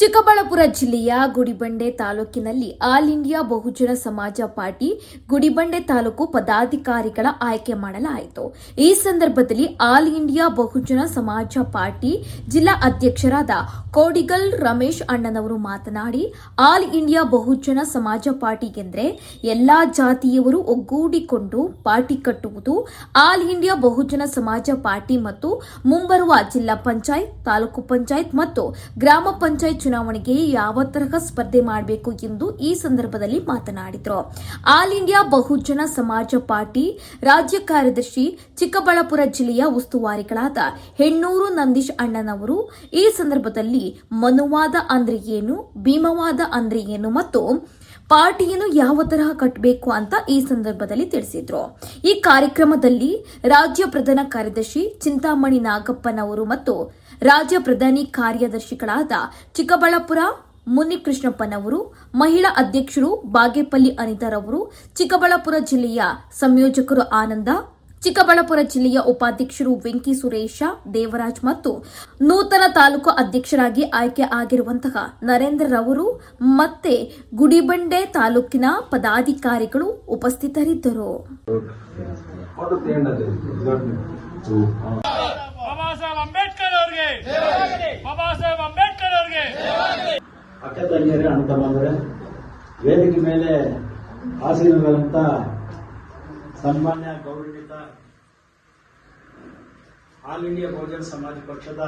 ಚಿಕ್ಕಬಳ್ಳಾಪುರ ಜಿಲ್ಲೆಯ ಗುಡಿಬಂಡೆ ತಾಲೂಕಿನಲ್ಲಿ all India Bahujan Samaj party, Gudibande taluk ಪದಾಧಿಕಾರಿಗಳ ಆಯ್ಕೆ ಮಾಡಲಾಯಿತು. ಈ ಸಂದರ್ಭದಲ್ಲಿ all India Bahujan Samaj party ಜಿಲ್ಲಾ ಅಧ್ಯಕ್ಷರಾದ ಕೋಡಿಗಲ್ ರಮೇಶ್ ಅಣ್ಣನವರು ಮಾತನಾಡಿ, all India Bahujan Samaj party ಎಂದರೆ ಎಲ್ಲಾ ಜಾತಿಯವರು ಒಗ್ಗೂಡಿಕೊಂಡು ಪಾರ್ಟಿ ಕಟ್ಟುವುದು, all India Bahujan Samaj party ಮತ್ತು ಮುಂಬರುವ ಜಿಲ್ಲಾ ಪಂಚಾಯತ್, ತಾಲೂಕು ಪಂಚಾಯತ್ ಮತ್ತು ಗ್ರಾಮ ಪಂಚಾಯತ್ ಚುನಾವಣೆಗೆ ಯಾವ ತರಹ ಸ್ಪರ್ಧೆ ಮಾಡಬೇಕು ಎಂದು ಈ ಸಂದರ್ಭದಲ್ಲಿ ಮಾತನಾಡಿದರು. All India Bahujan Samaj party ರಾಜ್ಯ ಕಾರ್ಯದರ್ಶಿ ಚಿಕ್ಕಬಳ್ಳಾಪುರ ಜಿಲ್ಲೆಯ ಉಸ್ತುವಾರಿಗಳಾದ ಹೆಣ್ಣೂರು ನಂದೀಶ್ ಅಣ್ಣನವರು ಈ ಸಂದರ್ಭದಲ್ಲಿ ಮನುವಾದ ಅಂದ್ರೆ ಏನು, ಭೀಮವಾದ ಅಂದ್ರೆ ಏನು ಮತ್ತು ಪಾರ್ಟಿಯನ್ನು ಯಾವ ತರಹ ಕಟ್ಟಬೇಕು ಅಂತ ಈ ಸಂದರ್ಭದಲ್ಲಿ ತಿಳಿಸಿದ್ರು. ಈ ಕಾರ್ಯಕ್ರಮದಲ್ಲಿ ರಾಜ್ಯ ಪ್ರಧಾನ ಕಾರ್ಯದರ್ಶಿ ಚಿಂತಾಮಣಿ ನಾಗಪ್ಪನವರು ಮತ್ತು ರಾಜ್ಯ ಪ್ರಧಾನಿ ಕಾರ್ಯದರ್ಶಿಗಳಾದ ಚಿಕ್ಕಬಳ್ಳಾಪುರ ಮುನಿಕೃಷ್ಣಪ್ಪನವರು, ಮಹಿಳಾ ಅಧ್ಯಕ್ಷರು ಬಾಗೇಪಲ್ಲಿ ಅನಿತಾರವರು, ಚಿಕ್ಕಬಳ್ಳಾಪುರ ಜಿಲ್ಲೆಯ ಸಂಯೋಜಕರು ಆನಂದ ಚಿಕ್ಕಬಳ್ಳಾಪುರ ಜಿಲ್ಲೆಯ ಉಪಾಧ್ಯಕ್ಷರು ವೆಂಕಿ ಸುರೇಶ ದೇವರಾಜ್ ಮತ್ತು ನೂತನ ತಾಲೂಕು ಅಧ್ಯಕ್ಷರಾಗಿ ಆಯ್ಕೆ ಆಗಿರುವಂತಹ ನರೇಂದ್ರ ರವರು ಮತ್ತೆ ಗುಡಿಬಂಡೆ ತಾಲೂಕಿನ ಪದಾಧಿಕಾರಿಗಳು ಉಪಸ್ಥಿತರಿದ್ದರು. ಬಾಬಾ ಸಾಹೇಬ್ ಅಂಬೇಡ್ಕರ್ ಅವ್ರಿಗೆ. ಬಾಬಾ ಸಾಹೇಬ್ ಅಂಬೇಡ್ಕರ್ ಅವ್ರಿಗೆ. ಅಕ್ಕ ತಂಗಿಯರೇ ಅಣ್ಣ ತಮ್ಮಂದರೆ ವೇದಿಕೆ ಮೇಲೆ ಆಸೀನಗಳಂತ ಸನ್ಮಾನ್ಯ ಗೌರವಿತ ಆಲ್ ಇಂಡಿಯಾ ಬಹುಜನ ಸಮಾಜ ಪಕ್ಷದ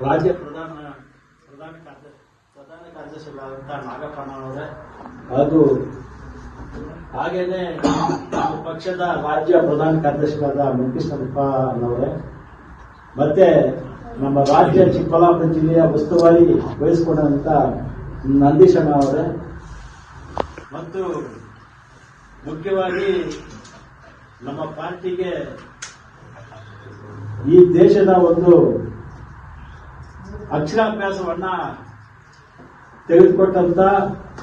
ರಾಜ್ಯ ಪ್ರಧಾನ ಪ್ರಧಾನ ಕಾರ್ಯ, ಪ್ರಧಾನ ಕಾರ್ಯದರ್ಶಿಗಳಾದಂಥ ನಾಗಪ್ಪನವರೇ ಹಾಗೂ ಹಾಗೇನೆ ಪಕ್ಷದ ರಾಜ್ಯ ಪ್ರಧಾನ ಕಾರ್ಯದರ್ಶಿಗಳಾದ ಮುಖ್ಯಸ್ಥಪ್ಪನವರೇ ಮತ್ತೆ ನಮ್ಮ ರಾಜ್ಯ ಚಿಕ್ಕಬಳ್ಳಾಪುರ ಜಿಲ್ಲೆಯ ಉಸ್ತುವಾರಿ ವಹಿಸಿಕೊಂಡಂತ ನಂದೀಶಣ್ಣ ಅವರೇ. ಮತ್ತು ಮುಖ್ಯವಾಗಿ ನಮ್ಮ ಪಾರ್ಟಿಗೆ ಈ ದೇಶದ ಒಂದು ಅಕ್ಷರಾಭ್ಯಾಸವನ್ನ ತೆಗೆದುಕೊಟ್ಟಂತ